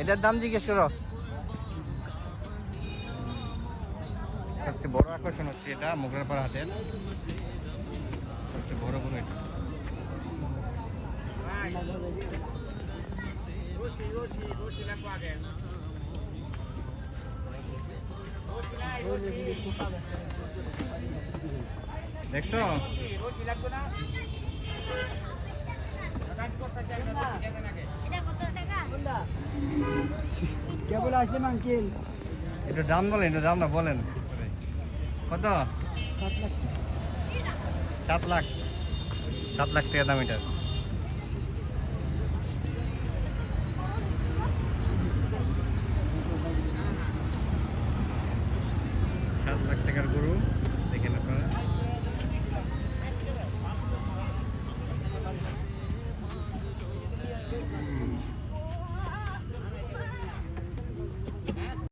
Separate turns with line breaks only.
এটার দাম জিজ্ঞেস করো। সবচেয়ে বড় আকর্ষণ হচ্ছে এটা মোগরাপাড়া হাটের। সবচেয়ে বড় গরু এটা। দেখছ?
কত
কেবল
একটু দাম বলেন, একটু দাম না, বলেন। কত?
সাত লাখ।
সাত লাখ টাকা দাম এটা। সাত লাখ টাকার গরু, দেখেন আপনারা।